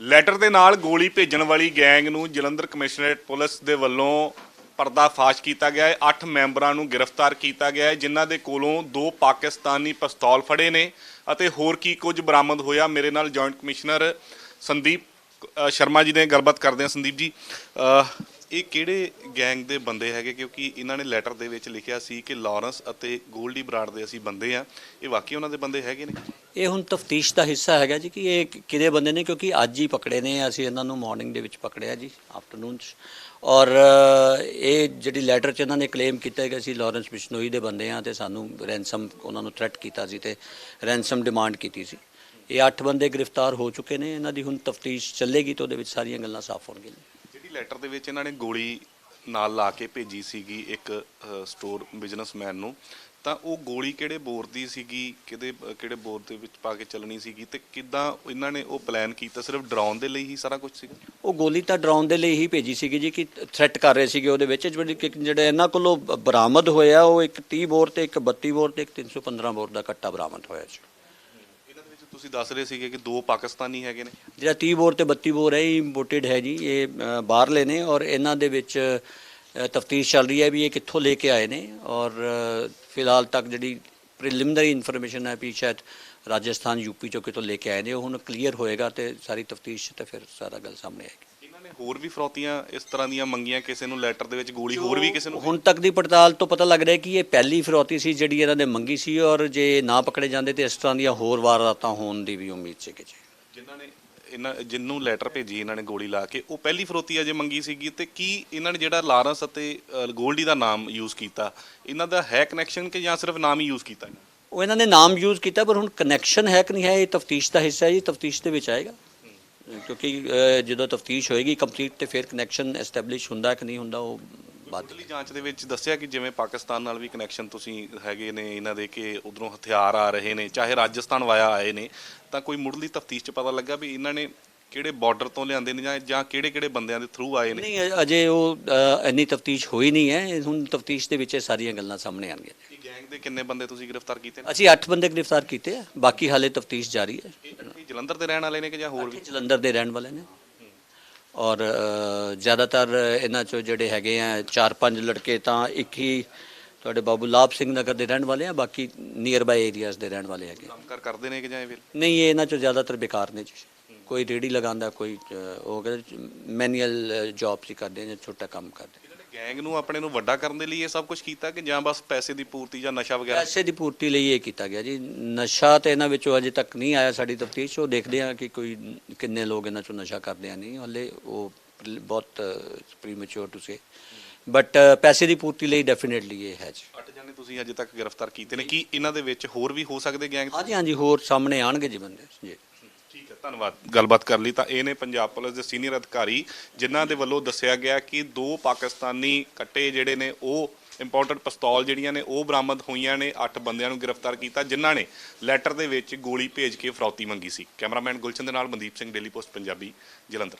Letter ਦੇ ਨਾਲ ਗੋਲੀ ਭੇਜਣ ਵਾਲੀ ਗੈਂਗ ਨੂੰ ਜਲੰਧਰ ਕਮਿਸ਼ਨਰੇਟ ਪੁਲਿਸ ਦੇ ਵੱਲੋਂ ਪਰਦਾਫਾਸ਼ ਕੀਤਾ ਗਿਆ ਹੈ। 8 ਮੈਂਬਰਾਂ ਨੂੰ ਗ੍ਰਿਫਤਾਰ ਕੀਤਾ ਗਿਆ ਹੈ, ਜਿਨ੍ਹਾਂ ਦੇ ਕੋਲੋਂ ਦੋ ਪਾਕਿਸਤਾਨੀ ਪਿਸਤੌਲ ਫੜੇ ਨੇ ਅਤੇ ਹੋਰ ਕੀ ਕੁਝ ਬਰਾਮਦ ਹੋਇਆ। ਮੇਰੇ ਨਾਲ ਜੁਆਇੰਟ ਕਮਿਸ਼ਨਰ ਸੰਦੀਪ ਸ਼ਰਮਾ ਜੀ ਨੇ ਗੱਲਬਾਤ ਕਰਦੇ ਹਾਂ। ਸੰਦੀਪ ਜੀ ਇਹ ਕਿਹੜੇ ਗੈਂਗ ਦੇ ਬੰਦੇ ਹੈਗੇ? ਕਿਉਂਕਿ ਇਹਨਾਂ ਨੇ ਲੈਟਰ ਦੇ ਵਿੱਚ ਲਿਖਿਆ ਸੀ ਕਿ ਲਾਰੈਂਸ ਅਤੇ ਗੋਲਡੀ ਬਰਾਡ ਦੇ ਅਸੀਂ ਬੰਦੇ ਆ ਇਹ ਵਾਕਈ ਉਹਨਾਂ ਦੇ ਬੰਦੇ ਹੈਗੇ ਨੇ? ਇਹ ਹੁਣ ਤਫਤੀਸ਼ ਦਾ ਹਿੱਸਾ ਹੈਗਾ ਜੀ ਕਿ ਇਹ ਕਿ- ਕਿਹਦੇ ਬੰਦੇ ਨੇ? ਕਿਉਂਕਿ ਅੱਜ ਹੀ ਪਕੜੇ ਨੇ। ਅਸੀਂ ਇਹਨਾਂ ਨੂੰ ਮਾਰਨਿੰਗ ਦੇ ਵਿੱਚ ਪਕੜਿਆ ਜੀ ਆਫਟਰਨੂਨ 'ਚ। ਔਰ ਇਹ ਜਿਹੜੀ ਲੈਟਰ 'ਚ ਇਹਨਾਂ ਨੇ ਕਲੇਮ ਕੀਤਾ ਕਿ ਅਸੀਂ ਲਾਰੈਂਸ ਬਿਸ਼ਨੋਈ ਦੇ ਬੰਦੇ ਆ ਤੇ ਸਾਨੂੰ ਰੈਂਸਮ ਉਹਨਾਂ ਨੂੰ ਥ੍ਰੈਟ ਕੀਤਾ ਸੀ ਤੇ ਰੈਂਸਮ ਡਿਮਾਂਡ ਕੀਤੀ ਸੀ। ਇਹ 8 ਬੰਦੇ ਗ੍ਰਿਫਤਾਰ ਹੋ ਚੁੱਕੇ ਨੇ। ਇਹਨਾਂ ਦੀ ਹੁਣ ਤਫਤੀਸ਼ ਚੱਲੇਗੀ ਤੇ ਉਹਦੇ ਵਿੱਚ ਸਾਰੀਆਂ ਗੱਲਾਂ ਸਾਫ਼ ਹੋਣਗੀਆਂ। ਜਿਹੜੀ ਲੈਟਰ ਦੇ ਵਿੱਚ ਇਹਨਾਂ ਨੇ ਗੋਲੀ ਨਾਲ ਲਾ ਕੇ ਭੇਜੀ ਸੀਗੀ ਇੱਕ ਸਟੋਰ ਬਿਜ਼ਨਸਮੈਨ ਨੂੰ, ਤਾਂ ਉਹ ਗੋਲੀ ਕਿਹੜੇ ਬੋਰ ਦੀ ਸੀਗੀ, ਕਿਹਦੇ, ਕਿਹੜੇ ਬੋਰ ਦੇ ਵਿੱਚ ਪਾ ਕੇ ਚੱਲਣੀ ਸੀਗੀ ਤੇ ਕਿੱਦਾਂ ਇਹਨਾਂ ਨੇ ਉਹ ਪਲਾਨ ਕੀਤਾ? ਸਿਰਫ ਡਰਾਉਣ ਦੇ ਲਈ ਹੀ ਸਾਰਾ ਕੁਝ ਸੀਗਾ? ਉਹ ਗੋਲੀ ਤਾਂ ਡਰਾਉਣ ਦੇ ਲਈ ਹੀ ਭੇਜੀ ਸੀਗੀ ਜੀ, ਕਿ ਥ੍ਰੈਟ ਕਰ ਰਹੇ ਸੀਗੇ ਉਹਦੇ ਵਿੱਚ, ਜਿਹੜੇ ਇਹਨਾਂ ਕੋਲੋਂ ਬਰਾਮਦ ਹੋਇਆ, ਉਹ ਇੱਕ 30 ਬੋਰ ਤੇ ਇੱਕ 32 ਬੋਰ ਤੇ ਇੱਕ 315 ਬੋਰ ਦਾ ਕੱਟਾ ਬਰਾਮਦ ਹੋਇਆ ਜੀ ਤੁਸੀਂ ਦੱਸ ਰਹੇ ਸੀਗੇ ਕਿ ਦੋ ਪਾਕਿਸਤਾਨੀ ਹੈਗੇ ਨੇ। ਜਿਹੜਾ 30 ਬੋਰ ਤੇ 32 ਬੋਰ ਹੈ ਇਹ ਇੰਪੋਰਟਡ ਹੈ ਜੀ ਇਹ ਅ, ਬਾਹਰਲੇ ਨੇ ਔਰ ਇਹਨਾਂ ਦੇ ਵਿੱਚ ਤਫਤੀਸ਼ ਚੱਲ ਰਹੀ ਹੈ ਵੀ ਇਹ ਕਿੱਥੋਂ ਲੈ ਕੇ ਆਏ ਨੇ ਔਰ ਅ, ਫਿਲਹਾਲ ਤੱਕ ਜਿਹੜੀ ਪ੍ਰੀਲਿਮਿਨਰੀ ਇਨਫੋਰਮੇਸ਼ਨ ਹੈ ਵੀ ਸ਼ਾਇਦ ਰਾਜਸਥਾਨ ਯੂਪੀ ਚੋਂ ਕਿਤੋਂ ਲੈ ਕੇ ਆਏ ਨੇ ਉਹ ਹੁਣ ਕਲੀਅਰ ਹੋਏਗਾ ਤੇ ਸਾਰੀ ਤਫਤੀਸ਼ ਤੇ ਫਿਰ ਸਾਰਾ ਗੱਲ ਸਾਹਮਣੇ ਆਏਗੀ। ਨੇ ਹੋਰ ਵੀ ਫਰੌਤੀਆਂ ਇਸ ਤਰ੍ਹਾਂ ਦੀਆਂ ਮੰਗੀਆਂ ਕਿਸੇ ਨੂੰ ਲੈਟਰ ਦੇ ਵਿੱਚ ਗੋਲੀ ਹੋਰ ਵੀ ਕਿਸੇ ਨੂੰ ਹੁਣ ਤੱਕ ਦੀ ਪੜਤਾਲ ਤੋਂ ਪਤਾ ਲੱਗ ਰਿਹਾ ਕਿ ਇਹ ਪਹਿਲੀ ਫਿਰੌਤੀ ਸੀ ਜਿਹੜੀ ਇਹਨਾਂ ਨੇ ਮੰਗੀ ਸੀ ਔਰ ਜੇ ਨਾ ਪਕੜੇ ਜਾਂਦੇ ਤੇ ਇਸ ਤਰ੍ਹਾਂ ਦੀਆਂ ਹੋਰ ਵਾਰਦਾਤਾਂ ਹੋਣ ਦੀ ਵੀ ਉਮੀਦ ਸੀ ਕਿ ਜੀ ਜਿਨ੍ਹਾਂ ਨੇ ਇਹਨਾਂ ਜਿੰਨੂੰ ਲੈਟਰ ਭੇਜੀ ਇਹਨਾਂ ਨੇ ਗੋਲੀ ਲਾ ਕੇ ਉਹ ਪਹਿਲੀ ਫਰੋਤੀ ਅਜੇ ਮੰਗੀ ਸੀਗੀ ਤੇ ਕੀ ਇਹਨਾਂ ਨੇ ਜਿਹੜਾ ਲਾਰੈਂਸ ਅਤੇ ਗੋਲਡੀ ਦਾ ਨਾਮ ਯੂਜ਼ ਕੀਤਾ ਇਹਨਾਂ ਦਾ ਹੈ ਕਨੈਕਸ਼ਨ ਕਿ ਜਾਂ ਸਿਰਫ ਨਾਮ ਹੀ ਯੂਜ਼ ਕੀਤਾ? ਉਹ ਇਹਨਾਂ ਨੇ ਨਾਮ ਯੂਜ਼ ਕੀਤਾ ਪਰ ਹੁਣ ਕਨੈਕਸ਼ਨ ਹੈ ਕਿ ਨਹੀਂ ਹੈ ਇਹ ਤਫਤੀਸ਼ ਦਾ ਹਿੱਸਾ ਹੈ ਜੀ ਤਫਤੀਸ਼ ਦੇ ਵਿੱਚ ਆਏਗਾ ਕਿਉਂਕਿ ਜਦੋਂ ਤਫਤੀਸ਼ ਹੋਏਗੀ ਕੰਪਲੀਟ ਤੇ ਫਿਰ ਕਨੈਕਸ਼ਨ ਐਸਟੈਬਲਿਸ਼ ਹੁੰਦਾ ਕਿ ਨਹੀਂ ਹੁੰਦਾ ਉਹ ਬਾਅਦ ਮੁੱਢਲੀ ਜਾਂਚ ਦੇ ਵਿੱਚ ਦੱਸਿਆ ਕਿ ਜਿਵੇਂ ਪਾਕਿਸਤਾਨ ਨਾਲ ਵੀ ਕਨੈਕਸ਼ਨ ਤੁਸੀਂ ਹੈਗੇ ਨੇ ਇਹਨਾਂ ਦੇ ਕਿ ਉਧਰੋਂ ਹਥਿਆਰ ਆ ਰਹੇ ਨੇ ਚਾਹੇ ਰਾਜਸਥਾਨ ਵਾਇਆ ਆਏ ਨੇ ਤਾਂ ਕੋਈ ਮੁੱਢਲੀ ਤਫਤੀਸ਼ 'ਚ ਪਤਾ ਲੱਗਾ ਵੀ ਇਹਨਾਂ ਨੇ ਕਿਹੜੇ ਬਾਰਡਰ ਤੋਂ ਲਿਆਂਦੇ ਨੇ ਜਾਂ ਜਾਂ ਕਿਹੜੇ ਕਿਹੜੇ ਬੰਦਿਆਂ ਦੇ ਥਰੂ ਆਏ ਨੇ? ਨਹੀਂ ਅਜੇ ਉਹ ਇੰਨੀ ਤਫਤੀਸ਼ ਹੋਈ ਨਹੀਂ ਹੈ ਹੁਣ ਤਫਤੀਸ਼ ਦੇ ਵਿੱਚ ਇਹ ਸਾਰੀਆਂ ਗੱਲਾਂ ਸਾਹਮਣੇ ਆਉਣਗੀਆਂ। ਇਹ ਗੈਂਗ ਦੇ ਕਿੰਨੇ ਬੰਦੇ ਤੁਸੀਂ ਗ੍ਰਿਫਤਾਰ ਕੀਤੇ ਨੇ? ਅਸੀਂ 8 ਬੰਦੇ ਗ੍ਰਿਫਤਾਰ ਕੀਤੇ ਆ ਬਾਕੀ ਹਾਲੇ ਤਫਤੀਸ਼ ਜਾਰੀ ਹੈ। ਜਲੰਧਰ ਦੇ ਰਹਿਣ ਵਾਲੇ ਨੇ ਕਿ ਜਾਂ ਹੋਰ ਵੀ ਜਲੰਧਰ ਦੇ ਰਹਿਣ ਵਾਲੇ ਨੇ। ਔਰ ਜ਼ਿਆਦਾਤਰ ਇਹਨਾਂ ਚੋਂ ਜਿਹੜੇ ਹੈਗੇ ਆ ਚਾਰ ਪੰਜ ਲੜਕੇ ਤਾਂ ਇੱਕ ਹੀ ਤੁਹਾਡੇ ਬਾਬੂ ਲਾਭ ਸਿੰਘ ਨਗਰ ਦੇ ਰਹਿਣ ਵਾਲੇ ਆ ਬਾਕੀ ਨੀਅਰ ਬਾਈ ਏਰੀਆਜ਼ ਦੇ ਰਹਿਣ ਵਾਲੇ ਹੈਗੇ। ਕੰਮ ਕਰ ਕਰਦੇ ਨੇ ਕਿ ਜਾਂ ਇਹ ਫਿਰ? ਨਹੀਂ ਇਹ ਇਹਨਾਂ ਚੋਂ ਜ਼ਿਆਦਾਤਰ ਬੇਕਾਰ ਨੇ ਜੀ। ਕੋਈ ਰੇੜੀ ਲਗਾਉਂਦਾ ਕੋਈ ਉਹ ਮੈਨੂਅਲ ਜੌਬਸ ਹੀ ਕਰਦੇ ਜਾਂ ਛੋਟਾ ਕੰਮ ਕਰਦੇ ਗੈਂਗ ਨੂੰ ਆਪਣੇ ਨੂੰ ਵੱਡਾ ਕਰਨ ਦੇ ਲਈ ਇਹ ਸਭ ਕੁਝ ਕੀਤਾ ਕਿ ਜਾਂ ਬਸ ਪੈਸੇ ਦੀ ਪੂਰਤੀ ਜਾਂ ਨਸ਼ਾ ਵਗੈਰਾ? ਪੈਸੇ ਦੀ ਪੂਰਤੀ ਲਈ ਇਹ ਕੀਤਾ ਗਿਆ ਜੀ। ਨਸ਼ਾ ਤੇ ਇਹਨਾਂ ਵਿੱਚੋਂ ਅਜੇ ਤੱਕ ਨਹੀਂ ਆਇਆ ਸਾਡੀ ਤਫਤੀਸ਼। ਉਹ ਦੇਖਦੇ ਆ ਕਿ ਕੋਈ ਕਿੰਨੇ ਲੋਕ ਇਹਨਾਂ ਚੋਂ ਨਸ਼ਾ ਕਰਦੇ ਆ ਨਹੀਂ ਹਲੇ ਉਹ ਬਹੁਤ ਪ੍ਰੀਮੈਚੁਰ ਟੂ ਸੇ ਬਟ ਪੈਸੇ ਦੀ ਪੂਰਤੀ ਲਈ ਡੈਫੀਨਿਟਲੀ ਇਹ ਹੈ ਜੀ। ਅੱਠ ਜਾਨੇ ਤੁਸੀਂ ਅਜੇ ਤੱਕ ਗ੍ਰਿਫਤਾਰ ਕੀਤੇ ਨੇ। ਕੀ ਇਹਨਾਂ ਦੇ ਵਿੱਚ ਹੋਰ ਵੀ ਹੋ ਸਕਦੇ ਗੈਂਗ? ਹਾਂਜੀ ਹਾਂਜੀ ਹੋਰ ਸਾਹਮਣੇ ਆਣਗੇ ਜੀ ਬੰਦੇ। ਜੀ। ਧੰਨਵਾਦ, ਗੱਲਬਾਤ ਕਰ ਲਈ ਤਾਂ ਇਹ ਨੇ ਪੰਜਾਬ ਪੁਲਿਸ ਦੇ ਸੀਨੀਅਰ ਅਧਿਕਾਰੀ ਜਿਨ੍ਹਾਂ ਦੇ ਵੱਲੋਂ ਦੱਸਿਆ ਗਿਆ ਕਿ ਦੋ ਪਾਕਿਸਤਾਨੀ ਕੱਟੇ ਜਿਹੜੇ ਨੇ ਉਹ ਇੰਪੋਰਟਡ ਪਿਸਤੌਲ ਜਿਹੜੀਆਂ ਨੇ ਉਹ ਬਰਾਮਦ ਹੋਈਆਂ ਨੇ, ਅੱਠ ਬੰਦਿਆਂ ਨੂੰ ਗ੍ਰਿਫਤਾਰ ਕੀਤਾ, ਜਿਨ੍ਹਾਂ ਨੇ ਲੈਟਰ ਦੇ ਵਿੱਚ ਗੋਲੀ ਭੇਜ ਕੇ ਫਰੌਤੀ ਮੰਗੀ ਸੀ। ਕੈਮਰਾਮੈਨ ਗੁਲਸ਼ਨ ਦੇ ਨਾਲ ਮਨਦੀਪ ਸਿੰਘ, ਡੇਲੀ ਪੋਸਟ, ਪੰਜਾਬੀ, ਜਲੰਧਰ।